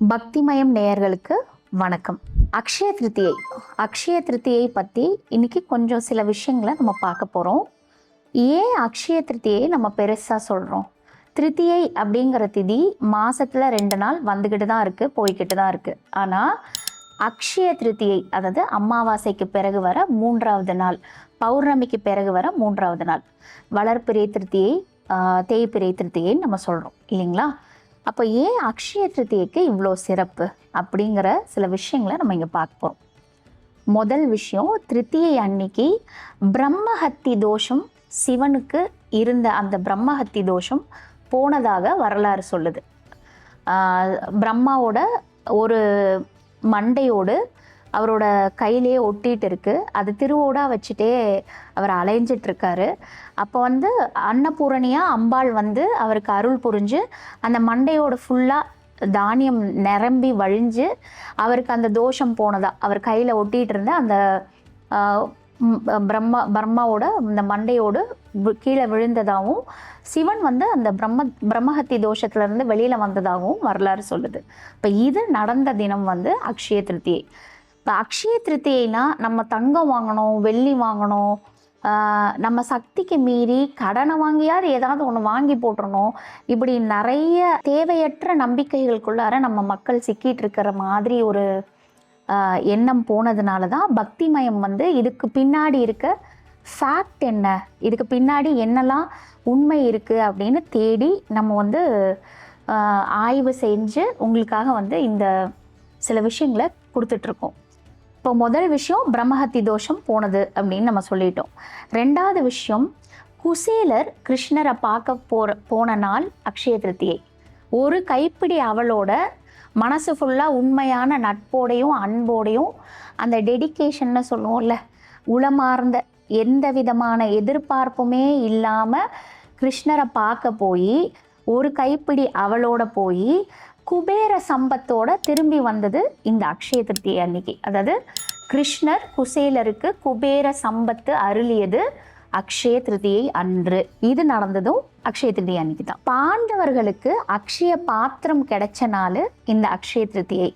பக்திமயம் நேயர்களுக்கு வணக்கம். அக்ஷய திருத்தியை அக்ஷய திருத்தியை பற்றி இன்னைக்கு கொஞ்சம் சில விஷயங்களை நம்ம பார்க்க போகிறோம் ஏன் அக்ஷய திருத்தியை நம்ம பெருசாக சொல்கிறோம் திருத்தியை அப்படிங்கிற திதி மாதத்தில் ரெண்டு நாள் வந்துக்கிட்டு தான் இருக்குது போய்கிட்டு தான் இருக்குது ஆனால் அக்ஷய திருத்தியை அதாவது அமாவாசைக்கு பிறகு வர மூன்றாவது நாள் பௌர்ணமிக்கு பிறகு வர மூன்றாவது நாள் வளர்ப்பிறை திருத்தியை ஆஹ், தேய்பிறை திருத்தியைன்னு நம்ம சொல்கிறோம் இல்லைங்களா? அப்போ ஏன் அக்ஷய திருத்தியைக்கு இவ்வளோ சிறப்பு அப்படிங்கிற சில விஷயங்களை நம்ம இங்கே பார்க்க போகிறோம் முதல் விஷயம் திருத்தியை அன்னைக்கு பிரம்மஹத்தி தோஷம் சிவனுக்கு இருந்த அந்த பிரம்மஹத்தி தோஷம் போனதாக வரலாறு சொல்லுது. பிரம்மாவோட ஒரு மண்டையோடு அவரோட கையிலேயே ஒட்டிகிட்டு இருக்குது அது திருவோடாக வச்சுட்டே அவர் அலைஞ்சிட்ருக்காரு. அப்போ வந்து அன்னபூரணியாக அம்பாள் வந்து அவருக்கு அருள் புரிஞ்சு அந்த மண்டையோட ஃபுல்லாக தானியம் நிரம்பி வழிஞ்சு அவருக்கு அந்த தோஷம் போனதா. அவர் கையில் ஒட்டிகிட்டு இருந்த அந்த பிரம்மா பிரம்மாவோட இந்த மண்டையோடு கீழே விழுந்ததாகவும் சிவன் வந்து அந்த பிரம்ம பிரம்மஹத்தி தோஷத்துலேருந்து வெளியில் வந்ததாகவும் வரலாறு சொல்லுது. இப்போ இது நடந்த தினம் வந்து அக்ஷய திருத்தியை. இப்போ அக்ஷய திருத்தியைனா நம்ம தங்கம் வாங்கணும் வெள்ளி வாங்கணும் நம்ம சக்திக்கு மீறி கடனை வாங்கியாவது ஏதாவது ஒன்று வாங்கி போட்டுறணும். இப்படி நிறைய தேவையற்ற நம்பிக்கைகளுக்குள்ளார நம்ம மக்கள் சிக்கிட்டு இருக்கிற மாதிரி ஒரு எண்ணம் போனதுனால தான் பக்தி மயம் வந்து இதுக்கு பின்னாடி இருக்க ஃபேக்ட் என்ன? இதுக்கு பின்னாடி என்னெல்லாம் உண்மை இருக்குது அப்படின்னு தேடி நம்ம வந்து ஆய்வு செஞ்சு உங்களுக்காக வந்து இந்த சில விஷயங்களை கொடுத்துட்ருக்கோம் இப்போ முதல் விஷயம் பிரம்மஹத்தி தோஷம் போனது அப்படின்னு நம்ம சொல்லிட்டோம். ரெண்டாவது விஷயம் குசேலர் கிருஷ்ணரை பார்க்க போற போன நாள் அக்ஷய திருத்தியை. ஒரு கைப்பிடி அவளோட மனசு ஃபுல்லாக உண்மையான நட்போடையும் அன்போடையும் அந்த டெடிகேஷன்னு சொல்லுவோம்ல உளமார்ந்த எந்த விதமான எதிர்பார்ப்புமே இல்லாமல் கிருஷ்ணரை பார்க்க போய் ஒரு கைப்பிடி அவளோட போய் குபேர சம்பத்தோட திரும்பி வந்தது இந்த அக்ஷய திருத்தியை அன்னைக்கு. அதாவது கிருஷ்ணர் குசேலருக்கு குபேர சம்பத்து அருளியது அக்ஷய திருதியை அன்று. இது நடந்ததும் அக்ஷய திருதியை அன்னைக்கு தான் பாண்டவர்களுக்கு அக்ஷய பாத்திரம் கிடைச்ச நாள் இந்த அக்ஷய திருதியை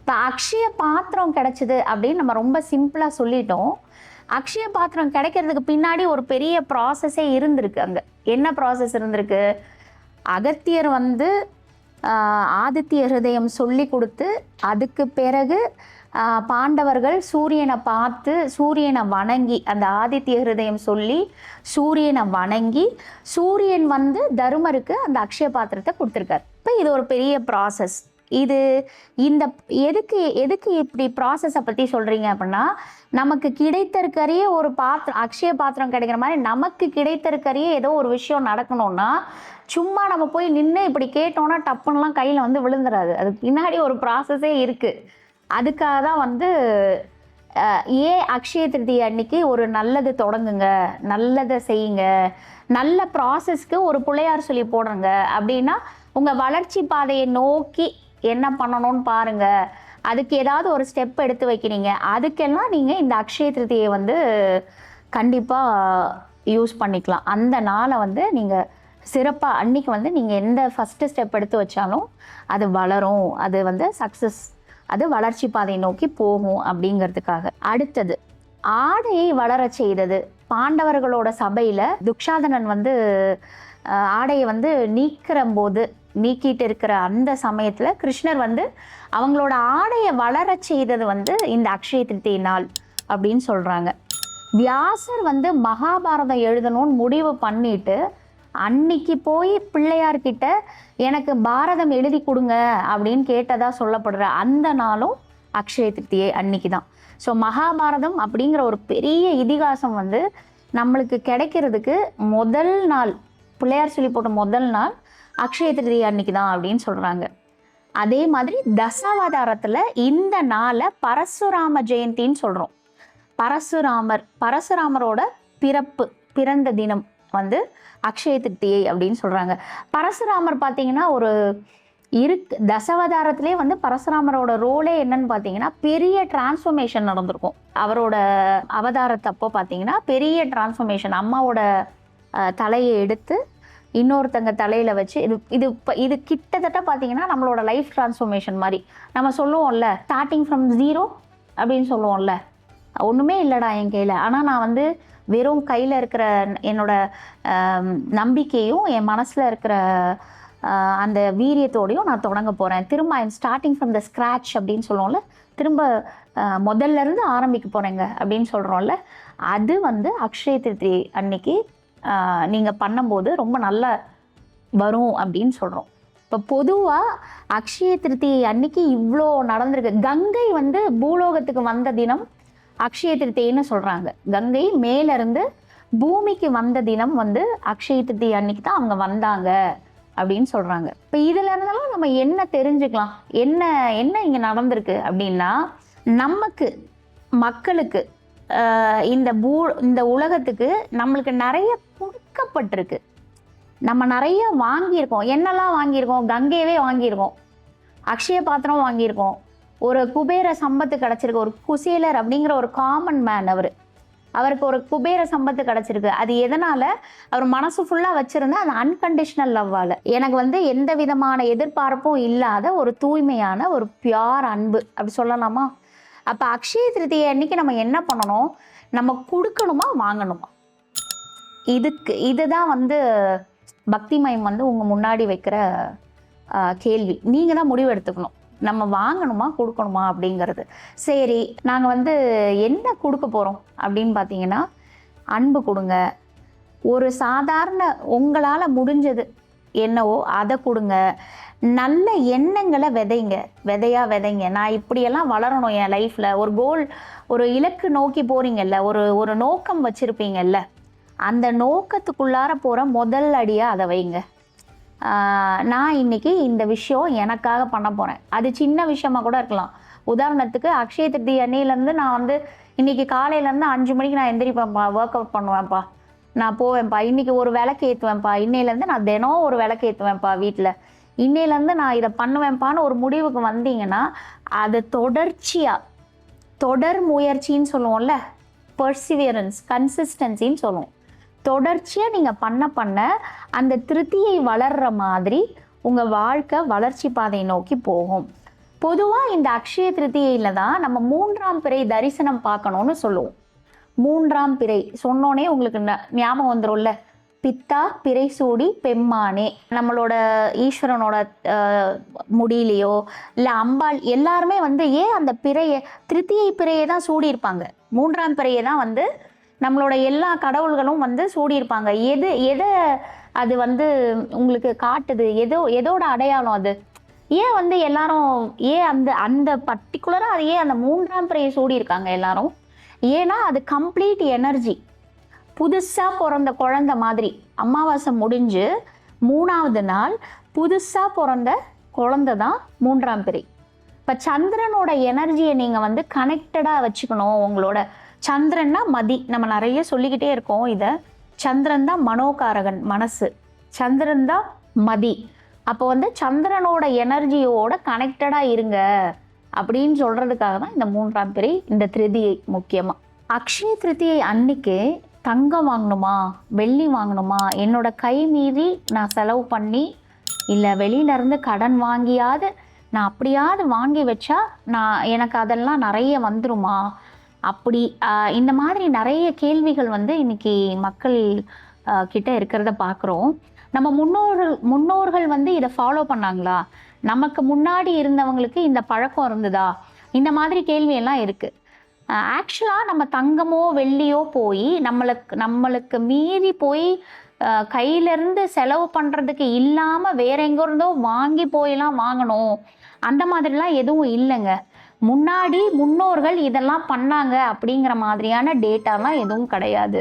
இப்போ அக்ஷய பாத்திரம் கிடைச்சது அப்படின்னு நம்ம ரொம்ப சிம்பிளாக சொல்லிட்டோம். அக்ஷய பாத்திரம் கிடைக்கிறதுக்கு பின்னாடி ஒரு பெரிய ப்ராசஸே இருந்திருக்கு அங்கே. என்ன ப்ராசஸ் இருந்திருக்கு? அகத்தியர் வந்து ஆதித்ய ஹிருதயம் சொல்லி கொடுத்து அதுக்கு பிறகு பாண்டவர்கள் சூரியனை பார்த்து சூரியனை வணங்கி அந்த ஆதித்ய ஹிருதயம் சொல்லி சூரியனை வணங்கி சூரியன் வந்து தருமருக்கு அந்த அக்ஷய பாத்திரத்தை கொடுத்துருக்காரு. இப்போ இது ஒரு பெரிய ப்ராசஸ் இது இந்த எதுக்கு எதுக்கு இப்படி ப்ராசஸை பற்றி சொல்கிறீங்க அப்படின்னா நமக்கு கிடைத்திருக்கறிய ஒரு பாத்திரம் அக்ஷய பாத்திரம் கிடைக்கிற மாதிரி நமக்கு கிடைத்திருக்கறிய ஏதோ ஒரு விஷயம் நடக்கணும்னா சும்மா நம்ம போய் நின்று இப்படி கேட்டோம்னா டப்புன்னெலாம் கையில் வந்து விழுந்துடாது அதுக்கு பின்னாடி ஒரு ப்ராசஸே இருக்குது அதுக்காக தான் வந்து ஏ ஏன் அக்ஷய திருதி அன்னைக்கு ஒரு நல்லது தொடங்குங்க நல்லதை செய்யுங்க நல்ல ப்ராசஸ்க்கு ஒரு பிள்ளையார் சொல்லி போடுங்க அப்படின்னா உங்கள் வளர்ச்சி பாதையை நோக்கி என்ன பண்ணணும்னு பாருங்க. அதுக்கு ஏதாவது ஒரு ஸ்டெப் எடுத்து வைக்கிறீங்க. அதுக்கெல்லாம் நீங்கள் இந்த அக்ஷய திருதியை வந்து கண்டிப்பாக யூஸ் பண்ணிக்கலாம். அந்த நாளை வந்து நீங்கள் சிறப்பாக அன்னைக்கு வந்து நீங்கள் எந்த ஃபஸ்ட்டு ஸ்டெப் எடுத்து வச்சாலும் அது வளரும். அது வந்து சக்ஸஸ் அது வளர்ச்சி பாதை நோக்கி போகும் அப்படிங்கிறதுக்காக. அடுத்தது ஆடையை வளர செய்தது. பாண்டவர்களோட சபையில் துக்ஷாதனன் வந்து ஆடையை வந்து நீக்கிற போது நீக்கிட்டு இருக்கிற அந்த சமயத்தில் கிருஷ்ணர் வந்து அவங்களோட ஆடையை வளர செய்தது வந்து இந்த அக்ஷய திருத்தி நாள் அப்படின்னு சொல்கிறாங்க வியாசர் வந்து மகாபாரதம் எழுதணும்னு முடிவு பண்ணிட்டு அன்னைக்கு போய் பிள்ளையார்கிட்ட எனக்கு பாரதம் எழுதி கொடுங்க அப்படின்னு கேட்டதா சொல்லப்படுற அந்த நாளும் அக்ஷய திருத்தியை அன்னைக்கு தான் ஸோ மகாபாரதம் அப்படிங்கிற ஒரு பெரிய இதிகாசம் வந்து நம்மளுக்கு கிடைக்கிறதுக்கு முதல் நாள் பிள்ளையார் சொல்லி போட்ட முதல் நாள் அக்ஷய திருதி அன்னைக்கு தான் அப்படின்னு சொல்கிறாங்க அதே மாதிரி தசாவதாரத்தில் இந்த நாளை பரசுராம ஜெயந்தின்னு சொல்கிறோம் பரசுராமர் பரசுராமரோட பிறப்பு பிறந்த தினம் வந்து அக்ஷய திருத்தியை அப்படின்னு சொல்கிறாங்க பரசுராமர் பார்த்தீங்கன்னா ஒரு இருக்கு தசவதாரத்திலே வந்து பரசுராமரோட ரோலே என்னன்னு பார்த்தீங்கன்னா பெரிய டிரான்ஸ்ஃபர்மேஷன் நடந்திருக்கும். அவரோட அவதாரத்தப்போ பார்த்தீங்கன்னா பெரிய டிரான்ஸ்ஃபர்மேஷன் அம்மாவோட தலையை எடுத்து இன்னொருத்தங்க தலையில் வச்சு இது இது இப்போ இது கிட்டத்தட்ட பார்த்தீங்கன்னா நம்மளோட லைஃப் டிரான்ஸ்ஃபர்மேஷன் மாதிரி. நம்ம சொல்லுவோம்ல ஸ்டார்டிங் ஃப்ரம் ஜீரோ அப்படின்னு சொல்லுவோம்ல. ஒன்றுமே இல்லைடா என் கையில். ஆனால் நான் வந்து வெறும் கையில் இருக்கிற என்னோட நம்பிக்கையும் என் மனசில் இருக்கிற அந்த வீரியத்தோடையும் நான் தொடங்க போகிறேன் திரும்ப I'm starting from the scratch அப்படின்னு சொல்லுவோம்ல திரும்ப முதல்ல இருந்து ஆரம்பிக்க போகிறேங்க அப்படின்னு சொல்கிறோம்ல அது வந்து அக்ஷய திருதி அன்னைக்கு நீங்கள் பண்ணும்போது ரொம்ப நல்ல வரும் அப்படின்னு சொல்கிறோம் இப்போ பொதுவாக அக்ஷய திருத்தி அன்னைக்கு இவ்வளோ நடந்திருக்கு. கங்கை வந்து பூலோகத்துக்கு வந்த தினம் அக்ஷய திருத்தின்னு சொல்கிறாங்க கங்கை மேலேருந்து பூமிக்கு வந்த தினம் வந்து அக்ஷய திருத்தி அன்னைக்கு தான் அவங்க வந்தாங்க அப்படின்னு சொல்கிறாங்க இப்போ இதில் இருந்தாலும் நம்ம என்ன தெரிஞ்சுக்கலாம்? என்ன என்ன இங்கே நடந்திருக்கு அப்படின்னா நமக்கு மக்களுக்கு இந்த பூ இந்த உலகத்துக்கு நம்மளுக்கு நிறைய கொடுக்கப்பட்டிருக்கு. நம்ம நிறைய வாங்கியிருக்கோம். என்னெல்லாம் வாங்கியிருக்கோம்? கங்கையவே வாங்கியிருக்கோம். அக்ஷய பாத்திரம் வாங்கியிருக்கோம். ஒரு குபேர சம்பத்து கிடச்சிருக்கு. ஒரு குசேலர் அப்படிங்கிற ஒரு காமன் மேன் அவர். அவருக்கு ஒரு குபேர சம்பத்து கிடச்சிருக்கு. அது எதனால்? அவர் மனசு ஃபுல்லாக வச்சுருந்தா அது அன்கண்டிஷ்னல் லவ்வால் எனக்கு வந்து எந்த விதமான எதிர்பார்ப்பும் இல்லாத ஒரு தூய்மையான ஒரு பியார் அன்பு. அப்படி சொல்லலாமா? அப்போ அக்ஷய திருதியை அன்னைக்கு நம்ம என்ன பண்ணணும்? நம்ம கொடுக்கணுமா வாங்கணுமா? இதுக்கு இதுதான் வந்து பக்தி மயம் வந்து உங்கள் முன்னாடி வைக்கிற கேள்வி. நீங்கள் தான் முடிவு எடுத்துக்கணும். நம்ம வாங்கணுமா கொடுக்கணுமா அப்படிங்கிறது. சரி நாங்கள் வந்து என்ன கொடுக்க போகிறோம் அப்படின்னு பார்த்தீங்கன்னா அன்பு கொடுங்க. ஒரு சாதாரண உங்களால் முடிஞ்சது என்னவோ அதை கொடுங்க. நல்ல எண்ணங்களை விதைங்க. விதையா விதைங்க. நான் இப்படியெல்லாம் வளரணும் என் லைஃப்பில் ஒரு கோல் ஒரு இலக்கு நோக்கி போகிறீங்கல்ல ஒரு ஒரு நோக்கம் வச்சுருப்பீங்கல்ல. அந்த நோக்கத்துக்குள்ளார போகிற முதல் அடியாக அதை வைங்க. நான் இன்னைக்கு இந்த விஷயம் எனக்காக பண்ண போகிறேன் அது சின்ன விஷயமா கூட இருக்கலாம். உதாரணத்துக்கு அக்ஷய திருதி அன்னையிலேருந்து நான் வந்து இன்னைக்கு காலையிலேருந்து அஞ்சு மணிக்கு நான் எந்திரிப்பேன்ப்பா ஒர்க் அவுட் பண்ணுவேன்ப்பா. நான் போவேன்ப்பா. இன்னைக்கு ஒரு விளக்கு ஏற்றுவேன்ப்பா இன்னையிலேருந்து நான் தினம் ஒரு விளக்கு ஏற்றுவேன்ப்பா வீட்டில் இன்னையிலேருந்து நான் இதை பண்ணுவேன்ப்பான்னு ஒரு முடிவுக்கு வந்தீங்கன்னா அது தொடர்ச்சியாக தொடர் முயற்சின்னு சொல்லுவோம்ல பர்சிவியரன்ஸ் கன்சிஸ்டன்சின்னு சொல்லுவோம். தொடர்ச்சியாக நீங்கள் பண்ண பண்ண அந்த திருத்தியை வளர்கிற மாதிரி உங்கள் வாழ்க்கை வளர்ச்சி பாதையை நோக்கி போகும். பொதுவாக இந்த அக்ஷய திருத்தியில் தான் நம்ம மூன்றாம் பிறை தரிசனம் பார்க்கணும்னு சொல்லுவோம். மூன்றாம் பிறை சொன்னோன்னே உங்களுக்கு ந- ஞாபகம் வந்துடும்ல பித்தா பிறை சூடி பெம்மானே. நம்மளோட ஈஸ்வரனோட முடியிலையோ இல்லை அம்பாள் எல்லாருமே வந்து ஏன் அந்த பிறையை திருத்தியை பிறையை தான் சூடியிருப்பாங்க? மூன்றாம் பிறையை தான் வந்து நம்மளோட எல்லா கடவுள்களும் வந்து சூடியிருப்பாங்க. எது எதை அது வந்து உங்களுக்கு காட்டுது? எதோ எதோட அடையாளம் அது? ஏன் வந்து எல்லாரும் ஏன் அந்த அந்த பர்டிகுலராக அது ஏன் அந்த மூன்றாம் பிறையை சூடியிருக்காங்க எல்லாரும்? ஏன்னா அது கம்ப்ளீட் எனர்ஜி புதுசாக பிறந்த குழந்த மாதிரி அமாவாசை முடிஞ்சு மூணாவது நாள் புதுசாக பிறந்த குழந்த தான் மூன்றாம் பிறை. இப்போ சந்திரனோட எனர்ஜியை நீங்கள் வந்து கனெக்டடாக வச்சுக்கணும். உங்களோட சந்திரன்னா மதி. நம்ம நிறைய சொல்லிக்கிட்டே இருக்கோம் இதை. சந்திரன் தான் மனோகாரகன் மனசு. சந்திரன் தான் மதி. அப்போ வந்து சந்திரனோட எனர்ஜியோட கனெக்டடாக இருங்க அப்படின்னு சொல்கிறதுக்காக தான் இந்த மூன்றாம் பிறை இந்த திருதியை முக்கியமாக அக்ஷய திருதியை அன்னைக்கு தங்கம் வாங்கணுமா? வெள்ளி வாங்கணுமா? என்னோட கை மீறி நான் செலவு பண்ணி இல்லை வெளியிலேருந்து கடன் வாங்கியாவது நான் அப்படியாவது வாங்கி வச்சா நான் எனக்கு அதெல்லாம் நிறைய வந்துருமா? அப்படி இந்த மாதிரி நிறைய கேள்விகள் வந்து இன்றைக்கி மக்கள் கிட்ட இருக்கிறத பார்க்குறோம் நம்ம முன்னோர்கள் முன்னோர்கள் வந்து இதை ஃபாலோ பண்ணாங்களா? நமக்கு முன்னாடி இருந்தவங்களுக்கு இந்த பழக்கம் இருந்ததா? இந்த மாதிரி கேள்வியெல்லாம் இருக்குது ஆக்சுவலாக நம்ம தங்கமோ வெள்ளியோ போய் நம்மளுக்கு நம்மளுக்கு மீறி போய் கையிலேருந்து செலவு பண்ணுறதுக்கு இல்லாமல் வேற எங்கேருந்தோ வாங்கி போயெல்லாம் வாங்கணும். அந்த மாதிரிலாம் எதுவும் இல்லைங்க. முன்னாடி முன்னோர்கள் இதெல்லாம் பண்ணாங்க அப்படிங்கிற மாதிரியான டேட்டாலாம் எதுவும் கிடையாது.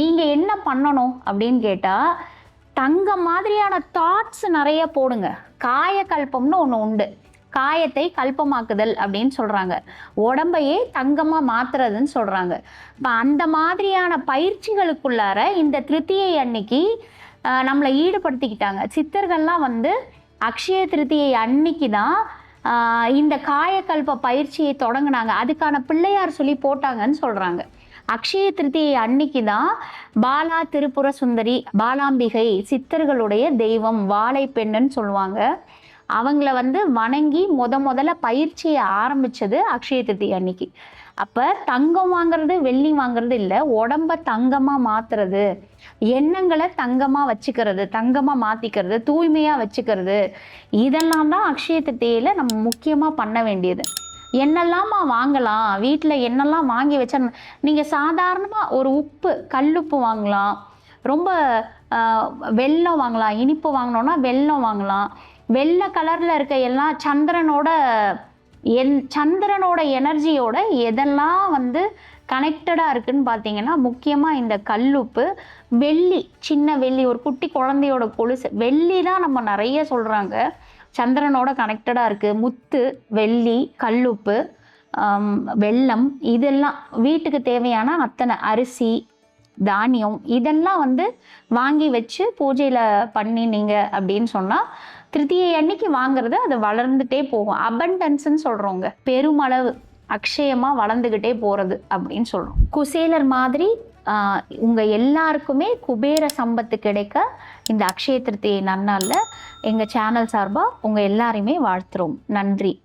நீங்கள் என்ன பண்ணணும் அப்படின்னு கேட்டால் தங்கம் மாதிரியான தாட்ஸ் நிறைய போடுங்க. காயக்கல்பம்னு ஒன்று உண்டு. காயத்தை கல்பமாக்குதல் அப்படின்னு சொல்கிறாங்க உடம்பையே தங்கமாக மாத்துறதுன்னு சொல்கிறாங்க இப்போ அந்த மாதிரியான பயிற்சிகளுக்குள்ளார இந்த திருத்தியை அன்னைக்கு நம்மளை ஈடுபடுத்திக்கிட்டாங்க. சித்தர்கள்லாம் வந்து அக்ஷய திருத்தியை அன்னைக்கு தான் இந்த காயக்கல்ப பயிற்சியை தொடங்கினாங்க. அதுக்கான பிள்ளையார் சொல்லி போட்டாங்கன்னு சொல்கிறாங்க அக்ஷய திருத்தியை அன்னைக்கு தான் பாலா திருப்புர சுந்தரி பாலாம்பிகை சித்தர்களுடைய தெய்வம் வாழை பெண்ணுன்னு சொல்லுவாங்க. அவங்கள வந்து வணங்கி முத முதல்ல பயிற்சியை ஆரம்பிச்சது அக்ஷய திருத்தி அன்னைக்கு. அப்போ தங்கம் வாங்குறது வெள்ளி வாங்குறது இல்லை உடம்ப தங்கமாக மாத்துறது எண்ணங்களை தங்கமாக வச்சுக்கிறது தங்கமாக மாற்றிக்கிறது தூய்மையாக வச்சுக்கிறது இதெல்லாம் தான் அக்ஷய திருத்தியில் நம்ம முக்கியமாக பண்ண வேண்டியது. என்னெல்லாமா வாங்கலாம் வீட்டில் என்னெல்லாம் வாங்கி வச்சா நீங்கள் சாதாரணமாக ஒரு உப்பு கல்லுப்பு வாங்கலாம் ரொம்ப வெள்ளம் வெல்லம் வாங்கலாம் இனிப்பு வாங்கினோன்னா வெல்லம் வாங்கலாம் வெள்ளை கலரில் இருக்க எல்லாம் சந்திரனோட என் சந்திரனோட எனர்ஜியோட எதெல்லாம் வந்து கனெக்டடாக இருக்குன்னு பார்த்தீங்கன்னா முக்கியமாக இந்த கல்லுப்பு வெள்ளி சின்ன வெள்ளி ஒரு குட்டி குழந்தையோட கொலுசு வெள்ளி தான் நம்ம நிறைய சொல்கிறாங்க சந்திரனோட கனெக்டடாக இருக்குது முத்து வெள்ளி கல்லுப்பு வெள்ளம் இதெல்லாம் வீட்டுக்கு தேவையான அத்தனை அரிசி தானியம் இதெல்லாம் வந்து வாங்கி வச்சு பூஜையில் பண்ணினீங்க அப்படின்னு சொன்னால் திருத்தியை அன்னைக்கு வாங்குறது அது வளர்ந்துட்டே போகும். அபண்டன்ஸ்ன்னு சொல்கிறோங்க பெருமளவு அக்ஷயமாக வளர்ந்துக்கிட்டே போகிறது அப்படின்னு சொல்கிறோம் குசேலர் மாதிரி உங்கள் எல்லாருக்குமே குபேர சம்பத்து கிடைக்க இந்த அக்ஷய திருத்தியை நன்னாளில் எங்கள் சேனல் சார்பாக உங்கள் எல்லாரையுமே வாழ்த்துறோம். நன்றி.